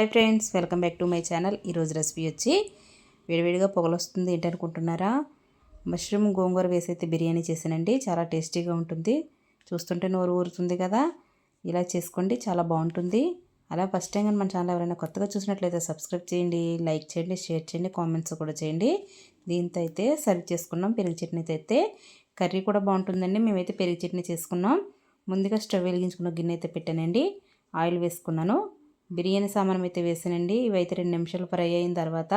Hi friends welcome back to my channel. ఈరోజు recipe వచ్చి వేడివేడిగా పొగలు వస్తుంది ఏంటనుకుంటున్నారా? మష్రూమ్ గోంగూర వేసి అయితే బిర్యానీ చేసానండి చాలా టేస్టీగా ఉంటుంది. చూస్తుంటే నోరు ఊరుతుంది కదా? ఇలా చేసుకోండి చాలా బాగుంటుంది. అలా ఫస్ట్ టైం కానీ మన ఛానల్ ఎవరైనా కొత్తగా చూసినట్లయితే సబ్స్క్రైబ్ చేయండి లైక్ చేయండి షేర్ చేయండి కామెంట్స్ కూడా చేయండి. దీంతో అయితే సర్వ్ చేసుకున్నాం. పెరుగు చట్నీ అయితే కర్రీ కూడా బాగుంటుందండి. మేమైతే పెరుగు చట్నీ చేసుకున్నాం. ముందుగా స్టవ్ వెలిగించుకున్న గిన్నె అయితే పెట్టానండి. ఆయిల్ వేసుకున్నాను. బిర్యానీ సామానం అయితే వేసానండి. ఇవైతే రెండు నిమిషాలు ఫ్రై అయిన తర్వాత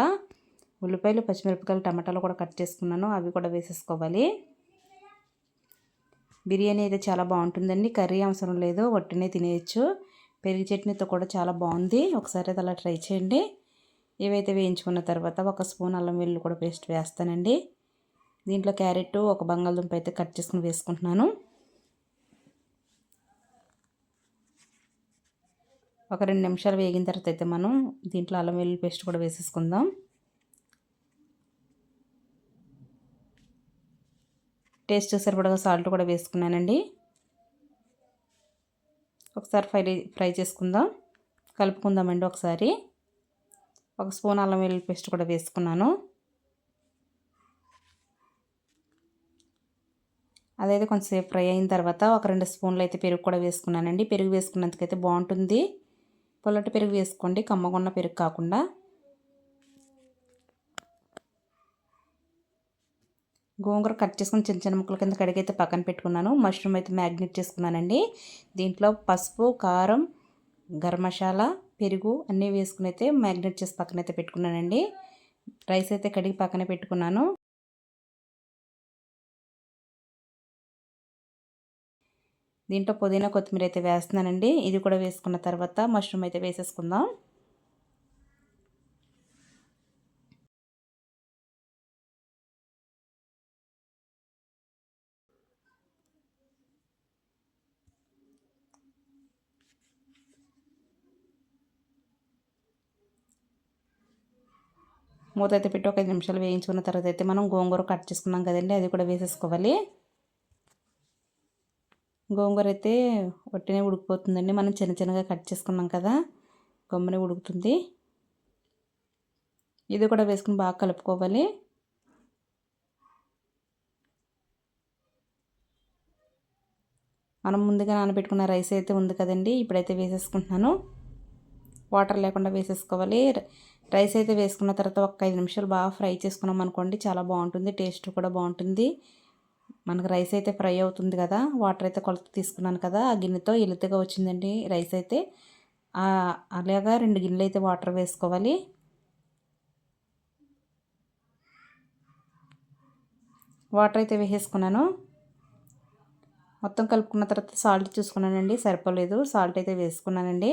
ఉల్లిపాయలు పచ్చిమిరపకాయలు టమాటాలు కూడా కట్ చేసుకున్నాను. అవి కూడా వేసేసుకోవాలి. బిర్యానీ అయితే చాలా బాగుంటుందండి. కర్రీ అవసరం లేదు. వట్టినే తినేయచ్చు. పెరుగు చట్నీతో కూడా చాలా బాగుంది. ఒకసారి అయితే అలా ట్రై చేయండి. ఇవైతే వేయించుకున్న తర్వాత ఒక స్పూన్ అల్లం వెల్లుల్లి కూడా పేస్ట్ వేస్తానండి. దీంట్లో క్యారెట్ ఒక బంగాళదుంప అయితే కట్ చేసుకుని వేసుకుంటున్నాను. ఒక రెండు నిమిషాలు వేగిన తర్వాత అయితే మనం దీంట్లో అల్లం వెల్లుల్లి పేస్ట్ కూడా వేసేసుకుందాం. టేస్ట్ సరిపడగా సాల్ట్ కూడా వేసుకున్నానండి. ఒకసారి ఫ్రై ఫ్రై చేసుకుందాం. కలుపుకుందామండి ఒకసారి. ఒక స్పూన్ అల్లం వెల్లుల్లి పేస్ట్ కూడా వేసుకున్నాను. అదైతే కొంచెంసేపు ఫ్రై అయిన తర్వాత ఒక రెండు స్పూన్లు అయితే పెరుగు కూడా వేసుకున్నానండి. పెరుగు వేసుకున్నందుకైతే బాగుంటుంది. పొల్లట పెరుగు వేసుకోండి కమ్మగున్న పెరుగు కాకుండా. గోంగూర కట్ చేసుకుని చిన్న చిన్న ముక్కల కింద కడిగైతే పక్కన పెట్టుకున్నాను. మష్రూమ్ అయితే మ్యాగ్నెట్ చేసుకున్నానండి. దీంట్లో పసుపు కారం గరం మసాలా పెరుగు అన్నీ వేసుకుని అయితే మ్యాగ్నెట్ చేసి పక్కన అయితే పెట్టుకున్నానండి. రైస్ అయితే కడిగి పక్కన పెట్టుకున్నాను. దీంట్లో పుదీనా కొత్తిమీర అయితే వేస్తున్నానండి. ఇది కూడా వేసుకున్న తర్వాత మష్రూమ్ అయితే వేసేసుకుందాం. మూత అయితే పెట్టి ఒక ఐదు నిమిషాలు వేయించుకున్న తర్వాత అయితే మనం గోంగూర కట్ చేసుకున్నాం కదండి అది కూడా వేసేసుకోవాలి. గోంగూర అయితే వట్టినే ఉడికిపోతుందండి. మనం చిన్న చిన్నగా కట్ చేసుకున్నాం కదా గమ్మునే ఉడుకుతుంది. ఇది కూడా వేసుకుని బాగా కలుపుకోవాలి. మనం ముందుగా నానబెట్టుకున్న రైస్ అయితే ఉంది కదండి ఇప్పుడైతే వేసేసుకుంటున్నాను. వాటర్ లేకుండా వేసేసుకోవాలి. రైస్ అయితే వేసుకున్న తర్వాత ఒక ఐదు నిమిషాలు బాగా ఫ్రై చేసుకున్నాం అనుకోండి చాలా బాగుంటుంది టేస్ట్ కూడా బాగుంటుంది. మనకు రైస్ అయితే ఫ్రై అవుతుంది కదా వాటర్ అయితే కొలత తీసుకున్నాను కదా ఆ గిన్నెతో ఎలుతుగా వచ్చిందండి రైస్ అయితే. అలాగా రెండు గిన్నెలు అయితే వాటర్ వేసుకోవాలి. వాటర్ అయితే వేసేసుకున్నాను. మొత్తం కలుపుకున్న తర్వాత సాల్ట్ చూసుకున్నానండి సరిపోలేదు. సాల్ట్ అయితే వేసుకున్నానండి.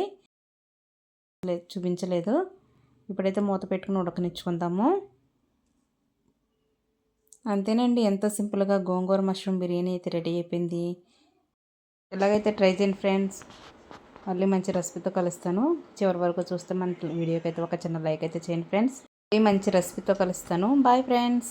చూపించలేదు. ఇప్పుడైతే మూత పెట్టుకుని ఉడకనిచ్చుకుందాము. అంతేనండి. ఎంతో సింపుల్గా గోంగూర మష్రూమ్ బిర్యానీ అయితే రెడీ అయిపోయింది. ఎలాగైతే ట్రై చేయండి ఫ్రెండ్స్ మళ్ళీ మంచి రెసిపీతో కలుస్తాను. చివరి వరకు చూస్తే మన వీడియోకి అయితే ఒక చిన్న లైక్ అయితే చేయండి ఫ్రెండ్స్. మంచి రెసిపీతో కలుస్తాను. Bye friends.